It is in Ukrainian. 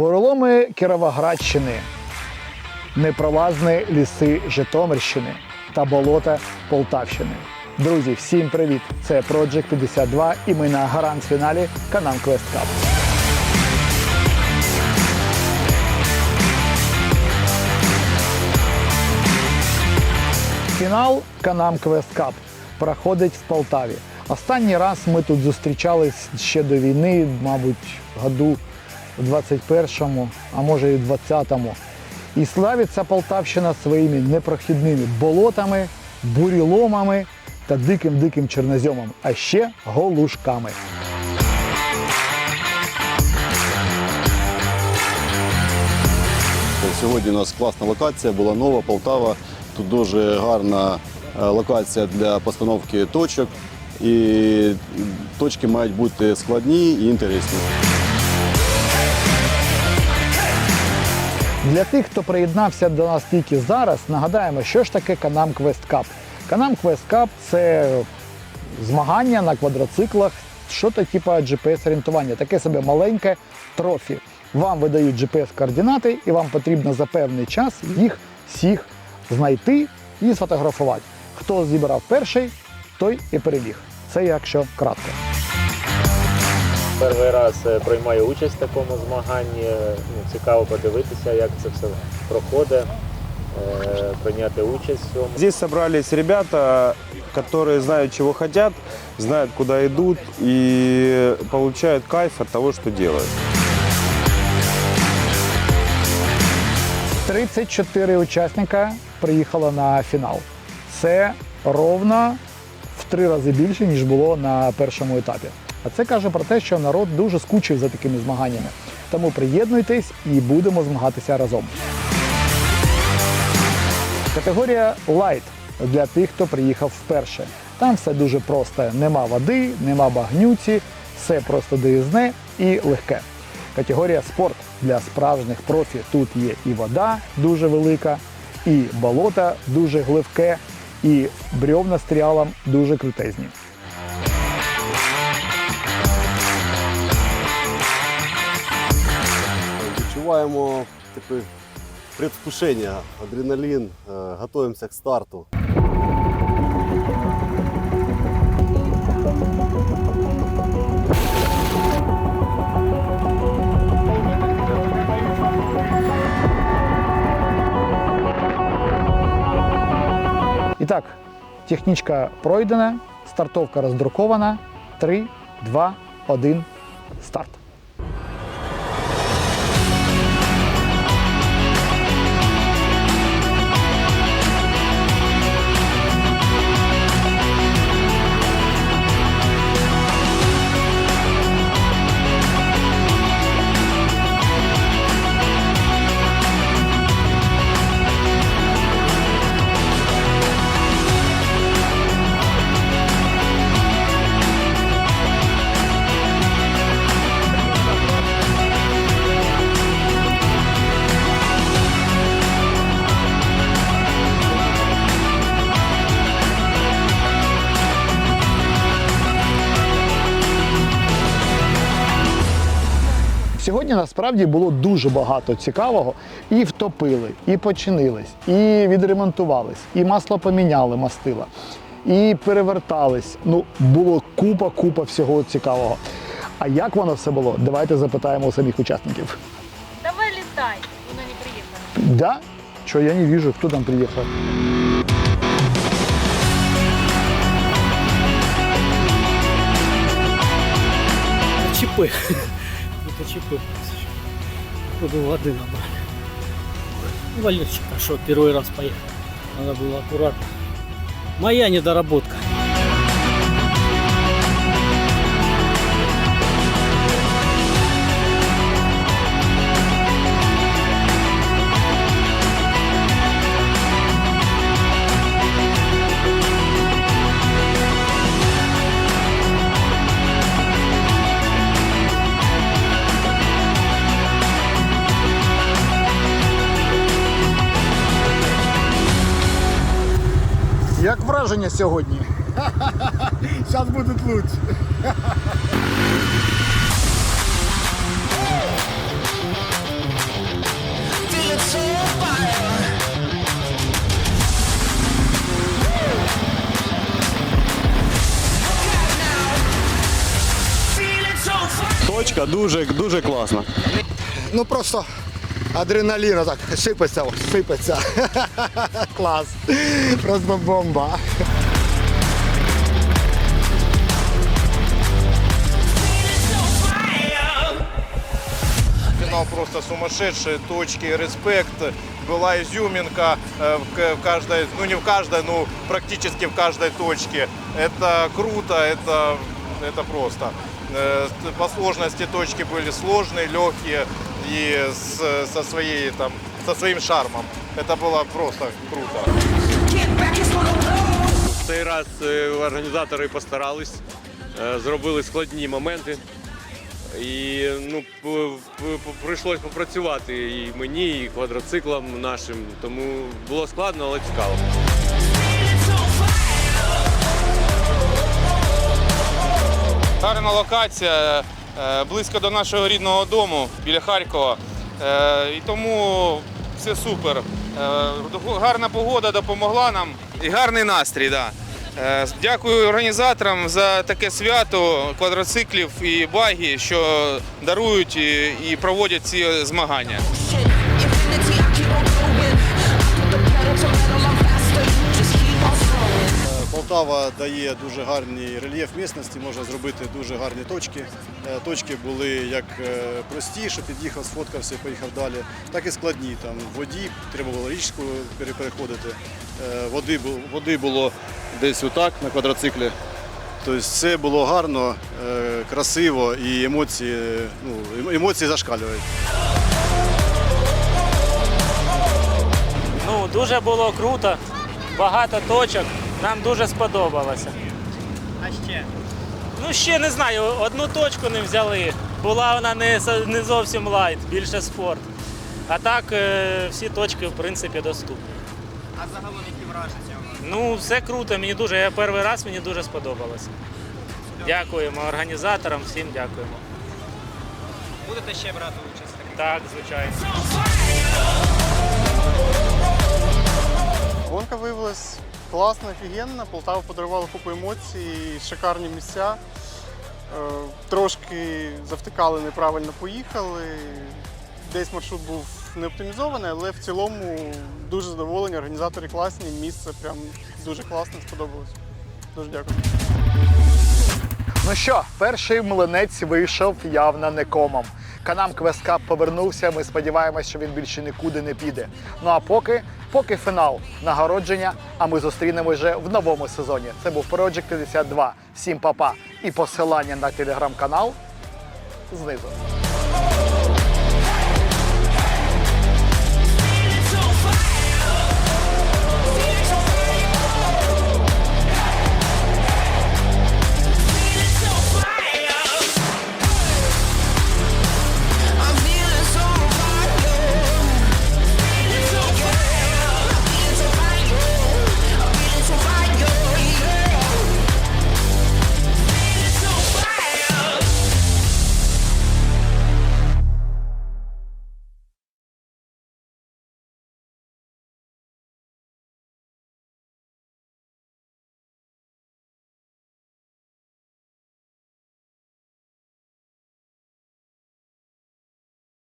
Бороломи Кіровоградщини, непролазні ліси Житомирщини та болота Полтавщини. Друзі, всім привіт! Це Project 52 і ми на гранд-фіналі Канам Квест Cup. Фінал Канам Квест Cup проходить в Полтаві. Останній раз ми тут зустрічались ще до війни, мабуть, году в 21-му, а може і в 20-му. І славиться Полтавщина своїми непрохідними болотами, буріломами та диким-диким чорнозьомом, а ще голушками. Сьогодні у нас класна локація, була нова Полтава. Тут дуже гарна е, локація для постановки точок. І точки мають бути складні і інтересні. Для тих, хто приєднався до нас тільки зараз, нагадаємо, що ж таке Канам Квест Cup. Канам Квест Cup – це змагання на квадроциклах, що то типу GPS-орієнтування, таке себе маленьке трофі. Вам видають GPS-координати, і вам потрібно за певний час їх всіх знайти і сфотографувати. Хто зібрав перший, той і переміг. Це якщо кратко. Перший раз е, приймаю участь в такому змаганні. Ну, цікаво подивитися, як це все проходить, е, прийняти участь в цьому. Здесь собрались ребята, которые знают, чего хотят, знают, куда идут и получают кайф от того, что делают. 34 учасника приїхало на фінал. Це ровно в три рази більше, ніж було на першому етапі. А це каже про те, що народ дуже скучив за такими змаганнями. Тому приєднуйтесь і будемо змагатися разом. Категорія Light для тих, хто приїхав вперше. Там все дуже просто: нема води, нема багнюці, все просто доїзне і легке. Категорія спорт для справжніх профі. Тут є і вода дуже велика, і болото дуже гливке, і брьовна з тріалом дуже крутезні. Відчуваємо таке предвкушення, адреналін, е, готуємося к старту. І так, технічка пройдена, стартовка роздрукована. 3, 2, 1, старт. Сьогодні насправді було дуже багато цікавого. І втопили, і починились, і відремонтувались, і масло поміняли, мастила, і перевертались. Ну, було купа, купа всього цікавого. А як воно все було? Давайте запитаємо у самих учасників. Давай летай, воно не приїхало. Да? Що я не вижу, хто там приїхав. ЧП Это ЧП. Походу воды набрали. Ну, Валерчик, а что, первый раз поехал. Надо было аккуратно. Моя недоработка. Як враження сьогодні? Зараз буде лучше. Точка дуже дуже класна. Ну просто адреналін так сипеться, ось, сипеться. Клас. Просто бомба. Финал просто сумасшедший, точки, респект. Была изюминка э, в каждой, ну не в каждой, ну практически в каждой точке. Это круто, это, это просто. Э, По сложности точки были сложные, легкие и с- со, своей, там, со своим шармом. Это было просто круто. В цей раз е, організатори постарались, е, зробили складні моменти. І ну, п- п- п- прийшлось попрацювати і мені, і квадроциклам нашим. Тому було складно, але цікаво. Гарна локація, е, близько до нашого рідного дому, біля Харкова. Е, І тому все супер. Е, Гарна погода допомогла нам. І гарний настрій, да. Дякую організаторам за таке свято квадроциклів і багі, що дарують і проводять ці змагання. Полтава дає дуже гарний рельєф місцевості, можна зробити дуже гарні точки. Е, Точки були як е, прості, що під'їхав, сфоткався і поїхав далі, так і складні. Там воді треба було річку переходити. Е, Води, води було десь отак на квадроциклі. Тобто це було гарно, красиво і емоції, ну, ем- емоції зашкалюють. Ну, дуже було круто, багато точок, нам дуже сподобалося. А ще? Ну, ще не знаю, одну точку не взяли. Була вона не, не зовсім лайт, більше спорт. А так е, всі точки, в принципі, доступні. А загалом які враження? Ну, все круто, мені дуже. Я перший раз мені дуже сподобалося. Дякуємо організаторам, всім дякуємо. Будете ще брати участь? Так, звичайно. Гонка виявилась класна, офігенна. Полтава подарувала купу емоцій, шикарні місця. Е, Трошки завтикали, неправильно поїхали. Десь маршрут був не оптимізований, але в цілому дуже задоволені. Організатори класні, місце прям дуже класне, сподобалось. Дуже дякую. Ну що, перший млинець вийшов явно не комом. Канам Квесткап повернувся. Ми сподіваємось, що він більше нікуди не піде. Ну а поки, поки фінал нагородження. А ми зустрінемо вже в новому сезоні. Це був Project 52. Всім папа і посилання на телеграм-канал знизу.